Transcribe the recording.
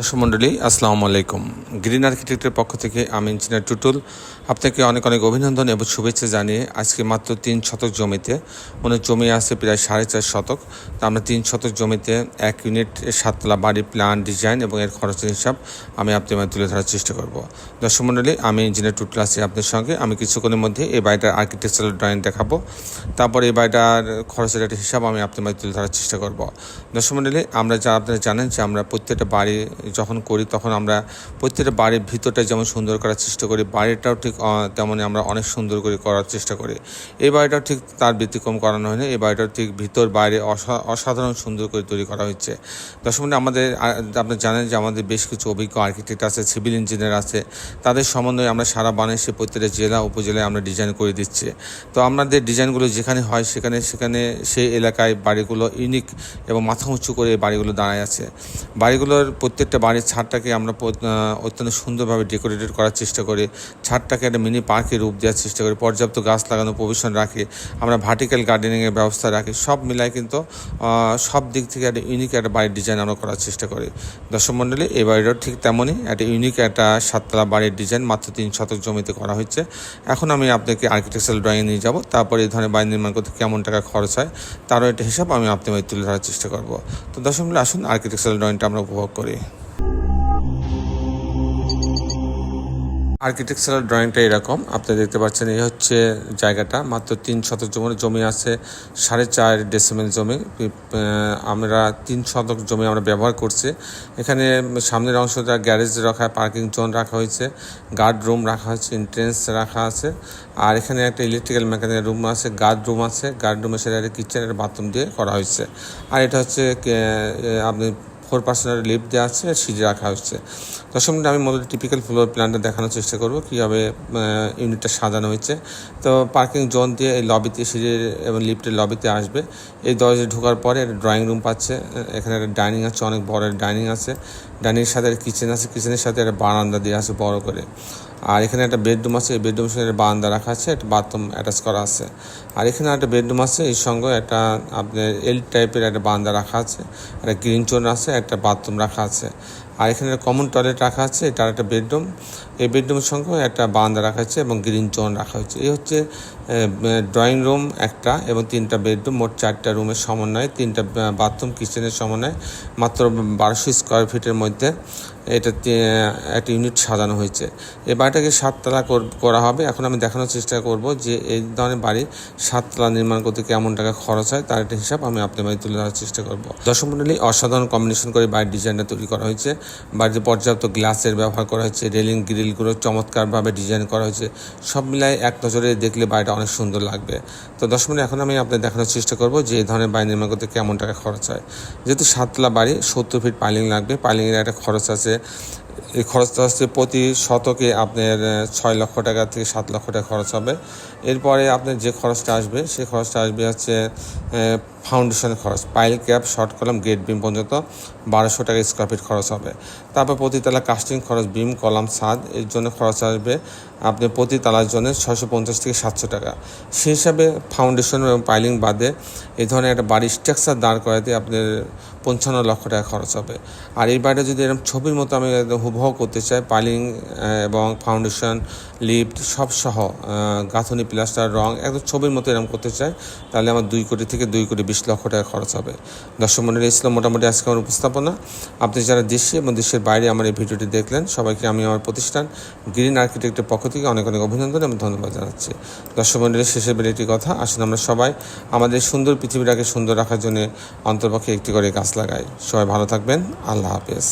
দর্শক মণ্ডলী, আসসালামু আলাইকুম। গ্রিন আর্কিটেক্টের পক্ষ থেকে আমি ইঞ্জিনিয়ার টুটুল আপনাকে অনেক অনেক অভিনন্দন এবং শুভেচ্ছা জানিয়ে আজকে মাত্র তিন শতক জমিতে মানে জমি আছে প্রায় সাড়ে চার শতক, তা আমরা তিন শতক জমিতে এক ইউনিট সাততলা বাড়ি প্ল্যান ডিজাইন এবং এর খরচের হিসাব আমি আপনার তুলে ধরার চেষ্টা করব। দর্শক আমি ইঞ্জিনিয়ার টুটুল আছি আপনার সঙ্গে। আমি কিছুক্ষণের মধ্যে এই বাড়িটার আর্কিটেকচারাল ড্রয়িং দেখাবো। তারপর এই বাড়িটার খরচের একটা হিসাব আমি আপনার তুলে ধরার চেষ্টা করব। দর্শক আমরা যা আপনারা জানেন যে আমরা প্রত্যেকটা বাড়ি যখন করি, তখন আমরা প্রত্যেকটা বাড়ির ভিতরটা যেমন সুন্দর করার চেষ্টা করি, বাড়িটাও ঠিক তেমনই আমরা অনেক সুন্দর করে করার চেষ্টা করি। এই বাড়িটাও ঠিক তার ব্যতিক্রম করানো হয়নি, এই বাড়িটাও ঠিক ভিতর, বাইরে অসা- অসাধারণ সুন্দর করে তৈরি করা হয়েছে। দর্শক আমাদের আপনি জানেন যে আমাদের বেশ কিছু অভিজ্ঞ আর্কিটেক্ট আছে সিভিল ইঞ্জিনিয়ার আছে। তাদের সমন্বয়ে আমরা সারা বাংলাদেশে প্রত্যেকটা জেলা, উপজেলায় আমরা ডিজাইন করে দিচ্ছি। তো আমাদের ডিজাইনগুলো যেখানে হয়, সেখানে সেখানে সেই এলাকায় বাড়িগুলো ইউনিক এবং মাথা উঁচু করে বাড়িগুলো দাঁড়ায় আছে। বাড়িগুলোর প্রত্যেকটা বাড়ির ছাদটাকে আমরা অত্যন্ত সুন্দরভাবে ডেকোরেটেড করার চেষ্টা করি। ছাদটাকে একটা মিনি পার্কে রূপ দেওয়ার চেষ্টা করি। পর্যাপ্ত গাছ লাগানো প্রভিশন রাখি। আমরা ভার্টিক্যাল গার্ডেনিংয়ের ব্যবস্থা রাখি। সব মিলায় কিন্তু সব দিক থেকে একটা ইউনিক একটা বাড়ির ডিজাইন আমরা করার চেষ্টা করি। দর্শক মণ্ডলী এই বাড়িটাও ঠিক তেমনই একটা ইউনিক একটা সাততলা বাড়ির ডিজাইন মাত্র তিন শতক জমিতে করা হয়েছে। এখন আমি আপনাকে আর্কিটেকচারাল ড্রয়িং নিয়ে যাব। তারপরে এই ধরনের বাড়ি নির্মাণ করতে কেমন টাকা খরচ হয়, তারও একটা হিসাব আমি আপনার মাঝে তুলে ধরার চেষ্টা করব। তো দর্শক মণ্ডলী আসুন আর্কিটেকচারাল ড্রয়িংটা আমরা উপভোগ করি। আর্কিটেকচারাল ড্রয়িংটা এরকম। আপনি দেখতে পাচ্ছেন এই হচ্ছে জায়গাটা। মাত্র তিন শতক জমির জমি আছে। সাড়ে চার ডেসিমেল জমি। আমরা তিন শতক জমি আমরা ব্যবহার করছি। এখানে সামনের অংশটা গ্যারেজ রাখা পার্কিং জোন রাখা হয়েছে। গার্ড রুম রাখা হয়েছে। এন্ট্রেন্স রাখা আছে। আর এখানে একটা ইলেকট্রিক্যাল মেকানিক্যাল রুম আছে। গার্ড রুম আছে। গার্ড রুমের সাথে একটা কিচেন একটা বাথরুম দিয়ে করা হয়েছে। আর এটা হচ্ছে আপনি ফোর পার্সেন্টের লিফ দেওয়া আছে সিজে রাখা হচ্ছে। দশম মিনিটে আমি মূলত টিপিক্যাল ফ্লোর প্ল্যানটা দেখানোর চেষ্টা করব, কীভাবে ইউনিটটা সাজানো হয়েছে। তো পার্কিং জোন দিয়ে এই লবিতে সিঁড়ির এবং লিফটের লবিতে আসবে। এই দরজা ঢোকার পরে একটা ড্রয়িং রুম পাচ্ছে এখানে একটা ডাইনিং আছে, অনেক বড় ডাইনিং আছে। ডাইনিংয়ের সাথে একটা কিচেন আছে কিচেনের সাথে একটা বারান্দা দেওয়া আছে বড় করে। আর এখানে একটা বেডরুম আছে, এই বেডরুম সাথে বান্দা বারান্দা রাখা আছে, একটা বাথরুম অ্যাটাচ করা আছে। আর এখানে একটা বেডরুম আছে এর সঙ্গে একটা আপনার এল টাইপের একটা বারান্দা রাখা আছে, একটা গ্রিন চোন আছে, একটা বাথরুম রাখা আছে। আর এখানে কমন টয়লেট রাখা আছে এটার একটা বেডরুম এই বেডরুমের সঙ্গে একটা বারান্দা রাখা আছে এবং গ্রিন জোন রাখা হয়েছে। এই হচ্ছে ড্রয়িং রুম একটা এবং তিনটা বেডরুম মোট চারটা রুমের সমন্বয়ে, তিনটা বাথরুম কিচেনের সমন্বয়ে, মাত্র বারোশো স্কোয়ার ফিটের মধ্যে এটা একটা ইউনিট সাজানো হয়েছে। এই বাড়িটাকে সাততলা কর- হবে। এখন আমি দেখানোর চেষ্টা করব যে এই ধরনের বাড়ি সাততলা নির্মাণ করতে কেমন টাকা খরচ হয়, তার একটা হিসাব আমি আপনার বাড়ি তুলে ধরার চেষ্টা করব। দশম অসাধারণ কম্বিনেশন করে বাড়ির ডিজাইনটা তৈরি করা হয়েছে। বাড়িতে পর্যাপ্ত গ্লাসের ব্যবহার করা হয়েছে, রেলিং, গ্রিলগুলো চমৎকারভাবে ডিজাইন করা হয়েছে। সব মিলায় এক নজরে দেখলে বাড়িটা অনেক সুন্দর লাগবে। তো দশ মিনিট এখন আমি আপনাদের দেখানোর চেষ্টা করব যে এই ধরনের বাড়ি নির্মাণ করতে কেমন টাকা খরচ হয়। যেহেতু সাততলা বাড়ি, সত্তর ফিট পাইলিং লাগবে। পাইলিংয়ের একটা খরচ আছে, এই খরচটা হচ্ছে প্রতি শতকে আপনার ছয় লক্ষ টাকা থেকে সাত লক্ষ টাকা খরচ হবে। এরপরে আপনার যে খরচটা আসবে, সেই খরচটা আসবে হচ্ছে ফাউন্ডেশনের খরচ। Pile cap, short column, gate beam পর্যন্ত বারোশো টাকা স্কোয়ার ফিট খরচ হবে। তারপর প্রতিতলা কাস্টিং খরচ, বিম, কলাম, ছাদ, এর জন্য খরচ আসবে আপনি প্রতি তালার জন্য ছশো পঞ্চাশ থেকে সাতশো টাকা। সেই হিসাবে ফাউন্ডেশন এবং পাইলিং বাদে এই ধরনের একটা বাড়ির স্ট্রাকচার দাঁড় করাতে আপনার পঞ্চান্ন লক্ষ টাকা খরচ হবে। আর এই বাড়িটা যদি এরকম ছবির মতো আমি হুবহ করতে চাই, পাইলিং এবং ফাউন্ডেশন, লিফট সব সহ গাঁথনি, প্লাস্টার, রং একদম ছবির মতো এরকম করতে চাই, তাহলে আমার দুই কোটি থেকে দুই কোটি বিশ লক্ষ টাকা খরচ হবে। দর্শক মন্ডলী ছিল মোটামুটি আজকে আমার উপস্থাপনা। আপনি যারা দেশে এবং দেশের বাইরে আমার এই ভিডিওটি দেখলেন, সবাইকে আমি আমার প্রতিষ্ঠান গ্রিন আর্কিটেক্টের পক্ষ থেকে অনেক অনেক অভিনন্দন এবং ধন্যবাদ জানাচ্ছি। দর্শক মন্ডলীর শেষের বেলা একটি কথা আসলে আমরা সবাই আমাদের সুন্দর পৃথিবীটাকে সুন্দর রাখার জন্য অন্তর্পক্ষে একটি করে গাছ লাগাই। সবাই ভালো থাকবেন, আল্লাহ হাফেজ।